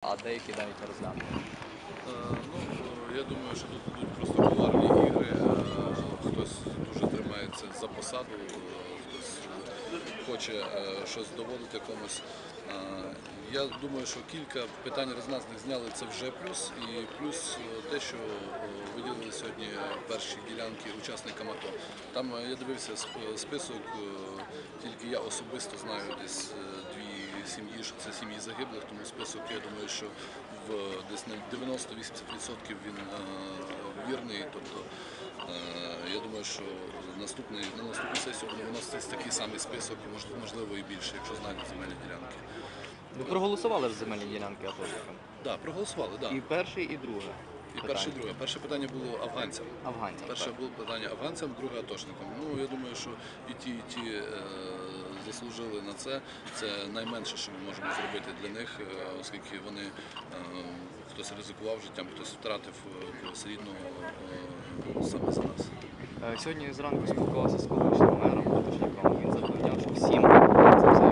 а деякі навіть не розглянули. Е, Ну, я думаю, що тут будуть просто кулуарні ігри. Е, Хтось дуже тримається за посаду, е, хтось хоче щось доводити комусь. Я думаю, що кілька питань резонансних зняли це вже плюс. І плюс те, що виділили сьогодні перші ділянки учасникам АТО. Там я дивився список, тільки я особисто знаю десь дві що це сім'ї загиблих, тому список, я думаю, що в десь на 90-80% він е, вірний. Тобто е, я думаю, що наступний, на наступну сесію буде виноситись такий самий список, можливо і більше, якщо знайдуть земельні ділянки. Ви проголосували за земельні ділянки атошникам? Так, проголосували, так. І перше, і друге. І перше, і друге. Перше питання було афганцям. Афганцям. Перше так. було питання афганцям, друге атошникам. Ну я думаю, що і ті, і ті е, заслужили на це. Це найменше, що ми можемо зробити для них, е, оскільки вони е, хтось ризикував життям, хтось втратив е, когось рідного саме за нас. Сьогодні зранку спілкувався з колишнім мером Поточником. Він запевняв, що всім це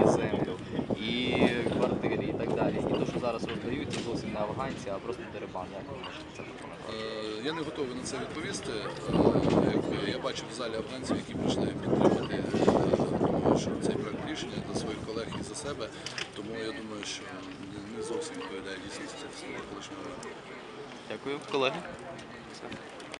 і землю, і квартири, і так далі. І те, що зараз роздають, це зовсім не афганці, а просто дерибан. Як ви можете це прокоментувати? Я не готовий на це відповісти. Я бачив в залі афганців, які прийшли підтримати, е, думаю, що цей проект рішення для своїх колег і за себе. Тому я думаю, що не- зовсім відповідає дійсності слова колишнього. Дякую, колеги.